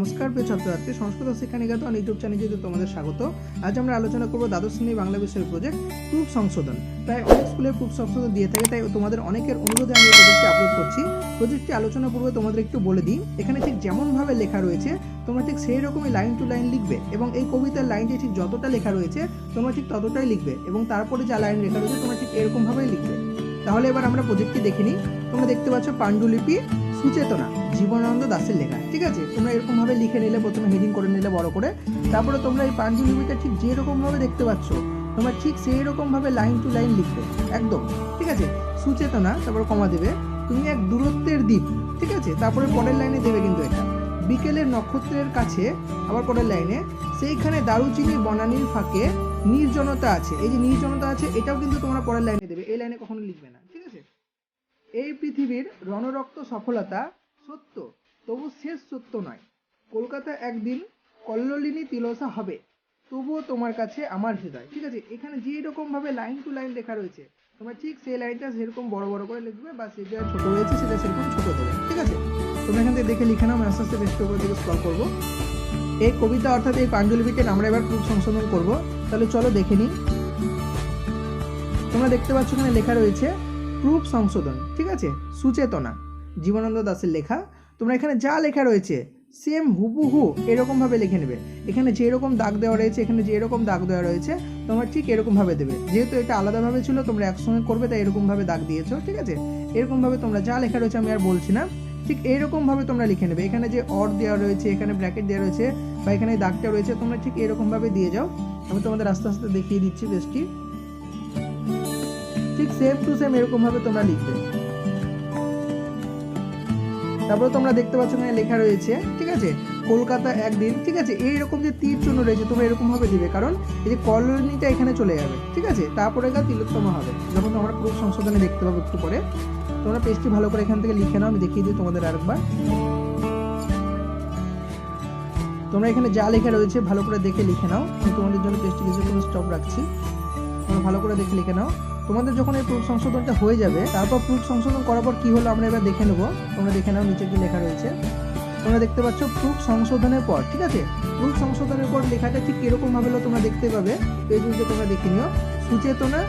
নমস্কার, প্রিয় ছাত্রছাত্রী, সংস্কৃত শিক্ষা নিকেতন ইউটিউব চ্যানেলে তোমাদের স্বাগত। আজ আমরা আলোচনা করব দ্বাদশ শ্রেণি বাংলা বিষয়ের প্রজেক্ট প্রুফ সংশোধন। প্রায় অনেক স্কুলে প্রুফ সংশোধন দিয়ে থাকে, তাই তোমাদের অনেকের অনুরোধে আমি প্রজেক্টটি আপলোড করছি। প্রজেক্টটি আলোচনা পূর্বে তোমাদের একটু বলে দিই, এখানে ঠিক যেমনভাবে লেখা রয়েছে, তোমরা ঠিক সেই রকমই লাইন টু লাইন লিখবে এবং এই কবিতার লাইনটি ঠিক যতটা লেখা রয়েছে, তোমরা ঠিক ততটাই লিখবে এবং তারপরে যা লাইন লেখা রয়েছে, তোমরা ঠিক এরকমভাবেই লিখবে। তাহলে এবার আমরা প্রজেক্টটি দেখে নিই। তোমরা দেখতে পাচ্ছ পাণ্ডুলিপি সুচেতনা, জীবনানন্দ দাসের লেখা, ঠিক আছে? তোমরা এরকম ভাবে লিখে নিলে, প্রথমে হেডিং করে নিলে বড় করে। তারপরে তোমরা এই পাণ্ডুলিপিটা ঠিক যেরকম ভাবে দেখতে পাচ্ছ, তোমরা ঠিক সেই রকম ভাবে লাইন টু লাইন লিখবে, একদম, ঠিক আছে? সুচেতনা, তারপর কমা দেবে, তুমি এক দূরত্বের দ্বীপ, ঠিক আছে? তারপরে পরের লাইনে দেবে কিন্তু এটা। বিকেলের নক্ষত্রের কাছে, আবার পরের লাইনে সেইখানে দারুচিনি বনানির ফাঁকে নির্জনতা আছে। এই যে নির্জনতা আছে, এটাও কিন্তু তোমরা পরের লাইনে দেবে। এই লাইনে কখনো লিখবে না। এই পৃথিবীর রণরক্ত সফলতা সত্য, তবু শেষ সত্য নয়। কলকাতা একদিন কল্লোলিনী তিলসা হবে, তবুও তোমার কাছে আমার হৃদয়। ঠিক আছে, এখানে যে রকম ভাবে লাইন টু লাইন লেখা রয়েছে, তোমরা ঠিক সেই লাইনটা সেরকম বড় বড় করে লিখবে, বা সে সেটা ছোট রয়েছে সেটা সেরকম ছোট দেবে। ঠিক আছে? তোমরা এখান থেকে দেখে লিখে নাও, আমি আস্তে আস্তে বেশি উপর দিকে স্ক্রল করব। এই কবিতা অর্থাৎ এই পাণ্ডুলিপিকে আমরা এবার প্রুফ সংশোধন করব। তাহলে চলো দেখে নিই। তোমরা দেখতে পাচ্ছ এখানে লেখা রয়েছে, প্রুফ সংশোধন। আছে? সুচেতনা। জীবনানন্দ দাসের লেখা। তোমরা এখানে যা লেখা রয়েছে সেম হুবহু এরকম ভাবে লিখে নেবে। এখানে যে রকম দাগ দেওয়া রয়েছে, এখানে যে রকম দাগ দেওয়া রয়েছে, তোমরা ঠিক এরকমভাবে দেবে। যেহেতু এটা আলাদাভাবে ছিল, তোমরা একসঙ্গে করবে, তাই এরকমভাবে দাগ দিয়েছ, ঠিক আছে? এরকমভাবে তোমরা যা লেখা রয়েছে, আমি আর বলছি না। ঠিক এইরকম ভাবে তোমরা লিখে নেবে। এখানে যে অর দেওয়া রয়েছে, এখানে ব্র্যাকেট দেওয়া রয়েছে, বা এখানে দাগটা রয়েছে, তোমরা ঠিক এরকমভাবে দিয়ে যাও। আমি তোমাদের আস্তে আস্তে দেখিয়ে দিচ্ছি বেশটি। ঠিক সেম টু সেম এরকমভাবে তোমরা লিখবে। তারপরে তোমরা দেখতে পাচ্ছ এখানে লেখা রয়েছে, ঠিক আছে? কলকাতা একদিন, ঠিক আছে? এইরকম যে তীর চিহ্ন রয়েছে, তোমরা এরকম ভাবে দিবে। কারণ এই যে কলোনিটা এখানে চলে যাবে, ঠিক আছে? তারপরে গা তিলোত্তমা হবে। যখন তোমরা প্রুফ সংশোধনে দেখতে পাবে একটু পরে। তোমরা পেজটি ভালো করে এখান থেকে লিখে নাও, আমি দেখিয়ে দিই তোমাদের আরেকবার। তোমরা এখানে যা লেখা রয়েছে, ভালো করে দেখে লিখে নাও। আমি তোমাদের জন্য পেজটি কিছুক্ষণ স্টপ রাখছি। তোমরা ভালো করে দেখে লিখে নাও। তোমাদের যখন এই প্রুফ সংশোধনটা হয়ে যাবে, তারপর প্রুফ সংশোধন করার পর কি হলো আমরা এবার দেখে নেব। তোমরা দেখে নাও নিচে কি লেখা রয়েছে। তোমরা দেখতে পাচ্ছ প্রুফ সংশোধনের পর, ঠিক আছে? প্রুফ সংশোধনের পর লেখাটা ঠিক কীরকম ভাবে হলো তোমরা দেখতে পাবে। পেজ উল্টে তোমরা দেখে নিও। সুচেতনা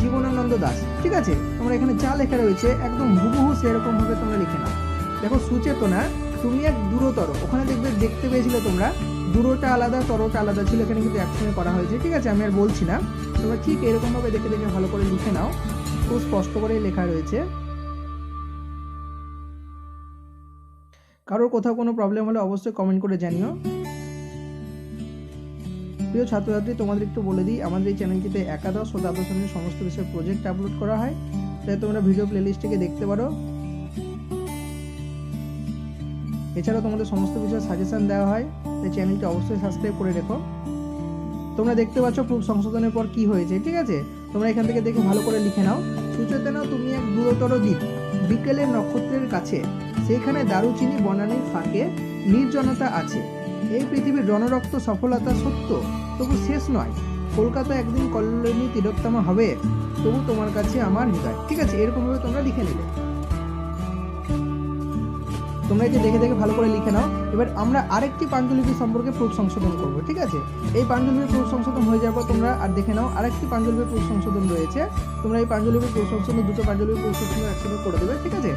জীবনানন্দ দাস, ঠিক আছে? তোমরা এখানে যা লেখা রয়েছে একদম হুবহু সেরকম ভাবে তোমরা লিখে নাও। দেখো সুচেতনা, তুমি এক দূরতর, ওখানে দেখবে দেখতে পেয়েছিলে তোমরা, দূরটা আলাদা, তরটা আলাদা ছিল, এখানে কিন্তু একসঙ্গে করা হয়েছে, ঠিক আছে? আমি আর বলছি না। তোমরা ঠিক এরকম ভাবে দেখে দেখে ভালো করে লিখে নাও। খুব স্পষ্ট করে লেখা রয়েছে। কারোর কোথাও কোনো প্রবলেম হলে অবশ্যই কমেন্ট করে জানিও। প্রিয় ছাত্রছাত্রী, তোমাদের একটু বলে দিই, আমাদের এই চ্যানেলটিতে একাদশ ও দ্বাদশ শ্রেণির সমস্ত বিষয়ের প্রজেক্ট আপলোড করা হয়। তাই তোমরা ভিডিও প্লেলিস্ট দেখতে পারো। এছাড়াও তোমাদের সমস্ত বিষয়ে সাজেশন দেওয়া হয়, তাই চ্যানেলটি অবশ্যই সাবস্ক্রাইব করে রেখো। তোমরা দেখতে পাচ্ছ প্রুফ সংশোধনের পর কি হয়েছে, ঠিক আছে? তোমরা এখান থেকে দেখে ভালো করে লিখে নাও। সুচেতনা তুমি এক দূরতর দ্বীপ, বিকেলের নক্ষত্রের কাছে। সেখানে দারুচিনি বনানির ফাঁকে নির্জনতা আছে। এই পৃথিবীর রণরক্ত সফলতা সত্য, তবু শেষ নয়। কলকাতা একদিন কল্যাণী তিলোত্তমা হবে, তবু তোমার কাছে আমার হৃদয়, ঠিক আছে? এরকমভাবে তোমরা লিখে নেবে। তোমরা যে দেখে দেখে ভালো করে লিখে নাও। এবার আমরা আরেকটি পাণ্ডুলিপি সম্পর্কে প্রুফ সংশোধন করব, ঠিক আছে? এই পাণ্ডুলিপির প্রুফ সংশোধন হয়ে যাওয়ার পর তোমরা আর দেখে নাও, আরেকটি পাণ্ডুলিপির প্রুফ সংশোধন রয়েছে। তোমরা এই পাণ্ডুলিপির প্রুফ সংশোধন, দুটো পাণ্ডুলিপির প্রুফ সংশোধন একসঙ্গে করে দেবে, ঠিক আছে?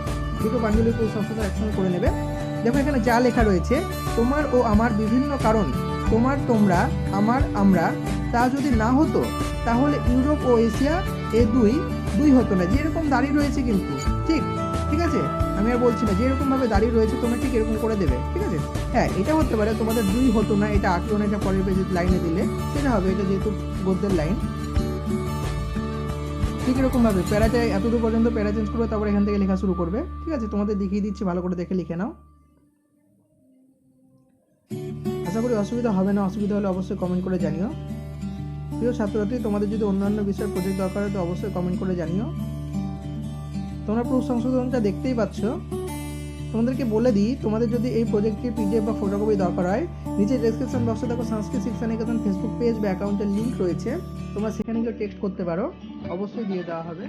দুটো পাণ্ডুলিপির প্রুফ সংশোধন একসঙ্গে করে নেবে। দেখো এখানে যা লেখা রয়েছে, তোমার ও আমার বিভিন্ন কারণ, তোমার, তোমরা, আমার, আমরা, তা যদি না হতো, তাহলে ইউরোপ ও এশিয়া এ দুই দুই হতো না। যেরকম দাঁড়িয়ে রয়েছে কিন্তু, ঠিক? ঠিক আছে? আমি আর বলছি না যেরকম ভাবে দাঁড়িয়ে রয়েছে তোমরা ঠিক এরকম করে দেবে, ঠিক আছে? হ্যাঁ এটা হতে পারে তোমাদের দুই হতো না, এটা আটলো না এটা পরের পেজে লাইনে দিলে, সেটা হবে, এটা যেহেতু গদ্যের লাইন ঠিক এরকম ভাবে প্যারাতে এতদূর পর্যন্ত প্যারা চেঞ্জ করবে, তারপর এখান থেকে লেখা শুরু করবে, ঠিক আছে? তোমাদের দেখিয়ে দিচ্ছি, ভালো করে দেখে লিখে নাও। আশা করি অসুবিধা হবে না, অসুবিধা হলে অবশ্যই কমেন্ট করে জানিও। প্রিয় ছাত্রছাত্রী, তোমাদের যদি অন্যান্য বিষয়ের প্রজেক্ট দরকার হয়, তো অবশ্যই কমেন্ট করে জানিও। তোমরা প্রুফ সংশোধনটা দেখতেই পাচ্ছ। তোমাদেরকে বলে দিই, তোমাদের যদি এই প্রজেক্টের পিডিএফ বা ফটোকপি দরকার হয়, নিচে ডেসক্রিপশন বক্সে দেখো সংস্কৃত শিক্ষা নিকেতন ফেসবুক পেজ বা অ্যাকাউন্টের লিঙ্ক রয়েছে। তোমরা সেখানে গিয়ে টেক্সট করতে পারো। অবশ্যই দিয়ে দেওয়া হবে।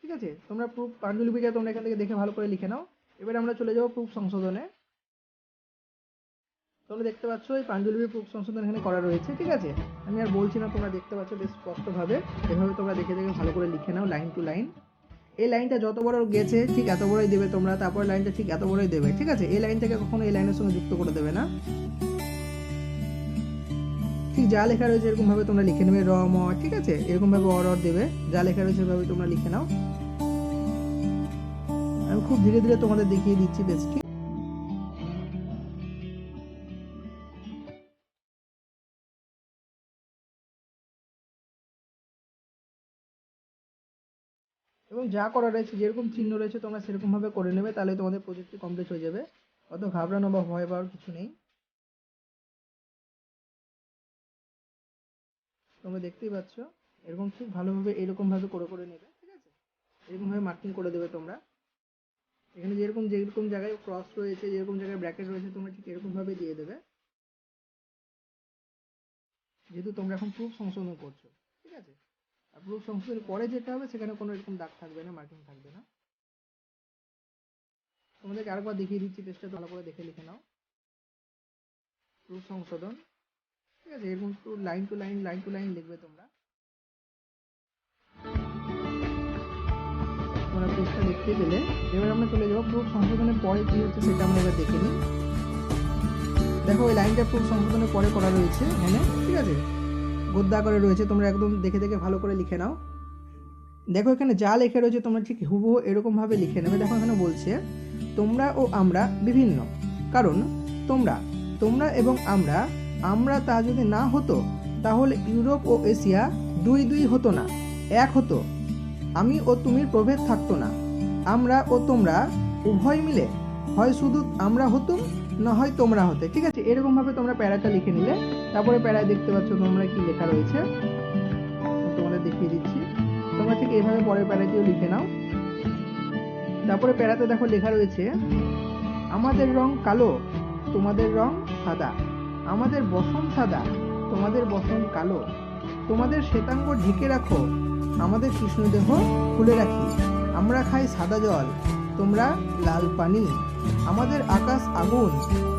ঠিক আছে? তোমরা প্রুফ পাণ্ডুলিপিটা তোমরা এখান থেকে দেখে ভালো করে লিখে নাও। এবার আমরা চলে যাব প্রুফ সংশোধনে। তোমরা দেখতে পাচ্ছ, এই পাণ্ডুলিপির প্রুফ সংশোধন এখানে করা রয়েছে, ঠিক আছে? আমি আর বলছি না তোমরা দেখতে পাচ্ছ, বেশ স্পষ্টভাবে। এভাবে তোমরা দেখে দেখে ভালো করে লিখে নাও লাইন টু লাইন এই লাইনটা যত বড় গেছে, ঠিক এত বড়ই দেবে তোমরা, তারপর লাইনটা ঠিক এত বড়ই দেবে, ঠিক আছে? এই লাইনটাকে কখনো এই লাইনের সঙ্গে যুক্ত করে দেবে না। ঠিক যা লেখা রয়েছে এরকম ভাবে তোমরা লিখে নেবে, র, ম, ঠিক আছে? এরকম ভাবে অর অর দেবে, যা লেখা রয়েছে এভাবে তোমরা লিখে নাও। আমি খুব ধীরে ধীরে তোমাদের দেখিয়ে দিচ্ছি, বেশ, ঠিক এবং যা করা রয়েছে, যেরকম চিহ্ন রয়েছে তোমরা সেরকমভাবে করে নেবে, তাহলে তোমাদের প্রজেক্টটি কমপ্লিট হয়ে যাবে। অত ঘাবড়ানো বা ভয় পাওয়ার কিছু নেই। তোমরা দেখতেই পাচ্ছ, এরকম ঠিক ভালোভাবে, এরকমভাবে করে করে নেবে, ঠিক আছে? এরকমভাবে মার্কিং করে দেবে তোমরা। এখানে যেরকম যেরকম জায়গায় ক্রস রয়েছে, যেরকম জায়গায় ব্র্যাকেট রয়েছে, তোমরা ঠিক এরকম ভাবে দিয়ে দেবে। যেহেতু তোমরা এখন প্রুফ সংশোধন করছ। প্রুফ সংশোধনের পরে যেটা হবে, সেখানে কোনো এরকম দাগ থাকবে না, মার্কিং থাকবে না। তোমাদেরকে আরেকবার দেখিয়ে দিচ্ছি পেজটা ভালো করে দেখে লিখে নাও। প্রুফ সংশোধন ঠিক আছে? এরকম two line two line line to line লিখবে তোমরা। তোমরা পেজটা দেখতে পেলে। এবার আমরা চলে যাব প্রুফ সংশোধনের পরে কি হচ্ছে সেটা আমরা এবার দেখে নিই। দেখো ওই লাইনটা প্রুফ সংশোধনের পরে করা রয়েছে এখানে, ঠিক আছে? গদ্দা করে রয়েছে, তোমরা একদম দেখে দেখে ভালো করে লিখে নাও। দেখো এখানে যা লেখা রয়েছে, তোমরা ঠিক হুবহু এরকম ভাবে লিখে নেবে। দেখো এখানে বলছে, তোমরা ও আমরা বিভিন্ন। কারণ তোমরা তোমরা এবং আমরা আমরা তা যদি না হতো, তাহলে ইউরোপ ও এশিয়া দুই দুই হতো না, এক হতো। আমি ও তুমির প্রভেদ থাকতো না। আমরা ও তোমরা উভয় মিলে, হয় শুধু আমরা হতুম, না হয় তোমরা হতে। ঠিক আছে এরকম ভাবে তোমরা প্যারাটা লিখে নিলে। তারপরে প্যারায় দেখতে পাচ্ছ তোমরা কি লেখা রয়েছে। তোমাদের দেখিয়ে দিচ্ছি। তোমরা ঠিক এইভাবে পরের প্যারাটিও লিখে নাও। তারপরে প্যারাতে দেখো লেখা রয়েছে, আমাদের রং কালো, তোমাদের রং সাদা। আমাদের বসন সাদা, তোমাদের বসন কালো। তোমাদের শ্বেতাঙ্গ ঢেকে রাখো, আমাদের কৃষ্ণদেহ খুলে রাখি। আমরা খাই সাদা জল। তোমরা লাল পানি আমাদের আকাশ আগুন,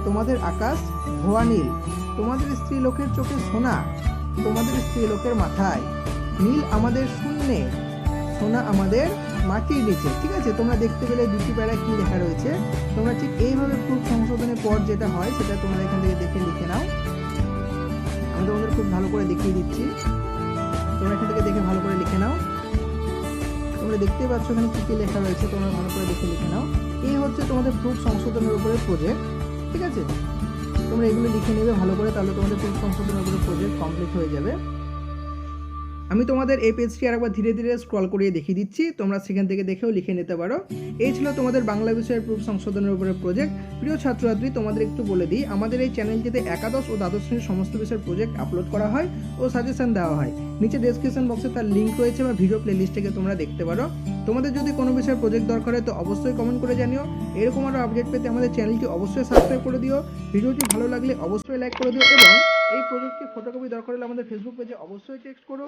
তোমাদের আকাশ ধোয়া নীল। তোমাদের স্ত্রী লোকের চোখে সোনা, তোমাদের স্ত্রী লোকের মাথায়। নীল আমাদের শূন্যে, সোনা আমাদের মাটির নিচে। ঠিক আছে? তোমরা দেখতে গেলে দুটি প্যারা কি লেখা রয়েছে? তোমরা ঠিক এইভাবে খুব সংশোধনের পর যেটা হয়, সেটা তোমরা এখান থেকে দেখে লিখে নাও। আমি তোমাদের খুব ভালো করে দেখিয়ে দিচ্ছি। তোমরা এখান থেকে দেখে ভালো করে লিখে নাও। তোমরা দেখতে পাচ্ছ এখানে কি কি লেখা রয়েছে, তোমরা মনে করে দেখে লিখে নাও। এই হচ্ছে তোমাদের প্রুফ সংশোধনের উপরে প্রজেক্ট ঠিক আছে? তোমরা এগুলো লিখে নেবে, ভালো করে, তাহলে তোমাদের প্রুফ সংশোধনের উপরে প্রজেক্ট কমপ্লিট হয়ে যাবে। আমি তোমাদের এই পেজটি আরেকবার ধীরে ধীরে স্ক্রল করিয়ে দেখিয়ে দিচ্ছি। তোমরা সেখান থেকে দেখেও লিখে নিতে পারো। এই ছিল তোমাদের বাংলা বিষয়ের প্রুফ সংশোধনের উপরে প্রজেক্ট প্রিয় ছাত্রছাত্রী, তোমাদের একটু বলে দিই, আমাদের এই চ্যানেলটিতে একাদশ ও দ্বাদশ শ্রেণির সমস্ত বিষয়ের প্রজেক্ট আপলোড করা হয় ও সাজেশন দেওয়া হয়। নিচে ডেসক্রিপশন বক্সে তার লিঙ্ক রয়েছে বা ভিডিও প্লেলিস্ট থেকে তোমরা দেখতে পারো। তোমাদের যদি কোনো বিষয়ের প্রজেক্ট দরকার হয় তো অবশ্যই কমেন্ট করে জানিও। এরকম আরও আপডেট পেতে আমাদের চ্যানেলটি অবশ্যই সাবস্ক্রাইব করে দিও। ভিডিওটি ভালো লাগলে অবশ্যই লাইক করে দিও এবং এই প্রজেক্টটি ফটোকপি দরকার হলে আমাদের ফেসবুক পেজে অবশ্যই টেক্সট করো।